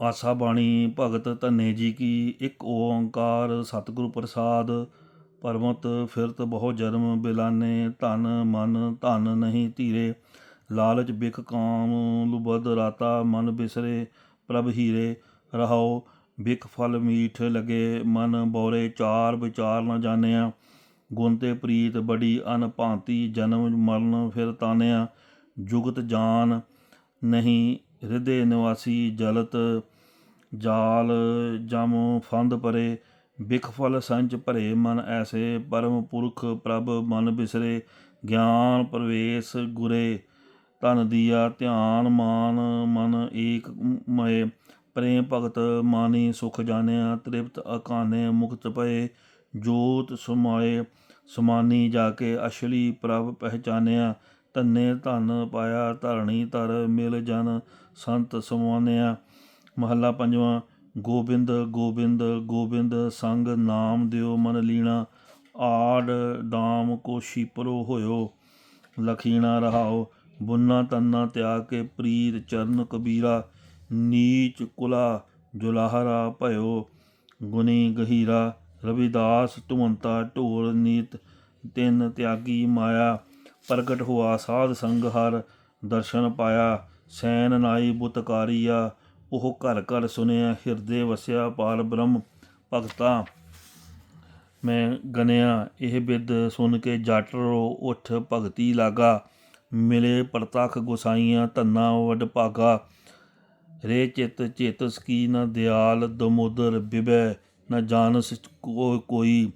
ਆਸਾ ਬਾਣੀ, ਭਗਤ ਧੰਨੇ ਜੀ ਕੀ, ਇੱਕ ਓੰਕਾਰ ਸਤਿਗੁਰੂ ਪ੍ਰਸਾਦ, ਪਰਮਤ ਫਿਰਤ ਬਹੁ ਜਨਮ ਬਿਲਾਨੇ, ਧਨ ਮਨ ਧਨ ਨਹੀਂ ਧੀਰੇ, ਲਾਲਚ ਬਿਕ ਕਾਮ ਲੁਬਦ ਰਾਤਾ ਮਨ ਬਿਸਰੇ, ਪ੍ਰਭ ਹੀਰੇ ਰਹਾਓ ਬਿਕ ਫਲ ਮੀਠ ਲਗੇ, ਮਨ ਬੋਰੇ ਚਾਰ ਵਿਚਾਰ ਨ ਜਾਣਿਆ, ਗੁਣ ਤੇ ਪ੍ਰੀਤ ਬੜੀ ਅਨ ਭਾਂਤੀ, ਜਨਮ ਮਰਨ ਫਿਰ ਤਾਨਿਆ ਜੁਗਤ ਜਾਨ ਨਹੀਂ ਹਿਰਦੇ ਨਿਵਾਸੀ, ਜਲਤ, ਜਾਲ, ਜਮ, ਫੰਦ ਪਰੇ, ਬਿਖ ਫਲ ਸੰਚ ਭਰੇ ਮਨ ਐਸੇ ਪਰਮ ਪੁਰਖ ਪ੍ਰਭ ਮਨ ਬਿਸਰੇ, ਗਿਆਨ ਪ੍ਰਵੇਸ਼ ਗੁਰੇ, ਧਨ ਦੀਆ ਧਿਆਨ ਮਾਨ ਮਨ ਏਕ ਮਏ, ਪ੍ਰੇਮ ਭਗਤ ਮਾਨੀ ਸੁਖ ਜਾਣਿਆ, ਤ੍ਰਿਪਤ ਅਕਾਨੇ ਮੁਕਤ ਪਏ, ਜੋਤ ਸਮਾਏ, ਸਮਾਨੀ ਜਾ ਕੇ ਅਸ਼ਲੀ ਪ੍ਰਭ ਪਹਿਚਾਨਿਆ ਧੰਨੇ ਧਨ ਪਾਇਆ, ਧਰਣੀ ਧਰ ਮਿਲ ਜਨ ਸੰਤ ਸਮਾਨਿਆ। ਮਹੱਲਾ ਪੰਜਵਾਂ, ਗੋਬਿੰਦ ਗੋਬਿੰਦ ਗੋਬਿੰਦ ਸੰਗ ਨਾਮ ਦਿਓ ਮਨ ਲੀਣਾ। ਆੜ ਦਾਮ ਕੋ ਸ਼ੀਪਰੋ ਹੋਇਓ, ਲਖੀਣਾ ਰਹਾਓ। ਬੁੰਨਾ ਤੰਨਾ ਤਿਆਗ ਕੇ ਪ੍ਰੀਤ ਚਰਨ ਕਬੀਰਾ। ਨੀਚ ਕੁਲਾ ਜੁਲਾਹਰਾ ਭਇਓ ਗੁਨੀ ਗਹੀਰਾ। ਰਵਿਦਾਸ ਧੁਮੰਤਾ ਢੋਲ ਨੀਤ, ਤਿੰਨ ਤਿਆਗੀ ਮਾਇਆ। ਪ੍ਰਗਟ ਹੁਆ, ਸਾਧ ਸੰਗ ਹਰ ਦਰਸ਼ਨ ਪਾਇਆ, ਸੈਨ ਨਾਈ ਬੁਤਕਾਰੀਆ ਉਹ ਘਰ ਘਰ ਸੁਨਿਆ, ਹਿਰਦੇ ਵਸਿਆ ਪਾਰ ਬ੍ਰਹਮ ਭਗਤਾ। ਮੈਂ ਗਨਿਆ, ਇਹ ਬਿਦ ਸੁਣ ਕੇ ਜਟ ਰੋ ਉਠ ਭਗਤੀ ਲਾਗਾ, ਮਿਲੇ ਪ੍ਰਤਖ ਗੁਸਾਈਆਂ ਧੰਨਾ ਵਡ ਭਾਗਾ। ਰੇ ਚਿਤ ਚੇਤਸ ਕੀ ਨ ਦਿਆਲ, ਦਮੋਦਰ ਬਿਬੈ ਨ ਜਾਣਸ ਕੋਈ,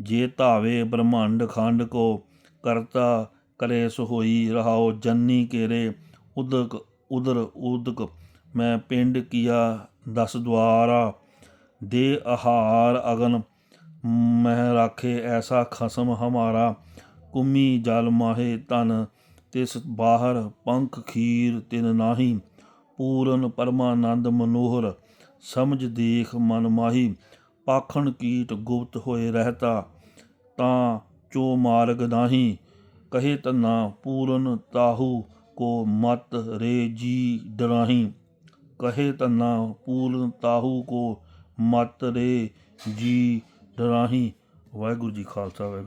ਜੇ ਧਾਵੇ ਬ੍ਰਹਮੰਡ ਖੰਡ ਕੋ ਕਰਤਾ ਕਰੇ ਸੋ ਰਹਾਓ ਜੰਨੀ ਕੇਰੇ, ਉਦਕ, ਉਦਰ, ਉਦਕ। ਮੈਂ ਪਿੰਡ ਕੀਆ ਦਸ ਦੁਆਰਾ, ਦੇ ਆਹਾਰ ਅਗਨ। ਮਹਿ ਰਾਖੇ ਐਸਾ ਖਸਮ ਹਮਾਰਾ, ਕੁਮੀ ਜਲ ਮਾਹੇ ਤਨ ਤਿਸ ਬਾਹਰ ਪੰਖ ਖੀਰ ਤਿਨ ਨਾਹੀ, ਪੂਰਨ ਪਰਮਾਨੰਦ ਮਨੋਹਰ। ਸਮਝ ਦੇਖ ਮਨ ਮਾਹੀ, ਪਾਖਣ ਕੀਟ ਗੁਪਤ ਹੋਏ ਰਹਤਾ। ਤਾਂ ਚੋ ਮਾਰਗ ਨਾਹੀ ਕਹੇ ਤਨਾ ਪੂਰਨ ਤਾਹੂ ਕੋ ਮਤ ਰੇ ਜੀ ਡਰਾਹੀ। ਕਹੇ ਤਨਾ ਪੂਰਨ ਤਾਹੂ ਕੋ ਮਤ ਰੇ ਜੀ ਡਰਾਹੀ। ਵਾਹਿਗੁਰੂ ਜੀ ਖਾਲਸਾ, ਵਾਹਿਗੁਰੂ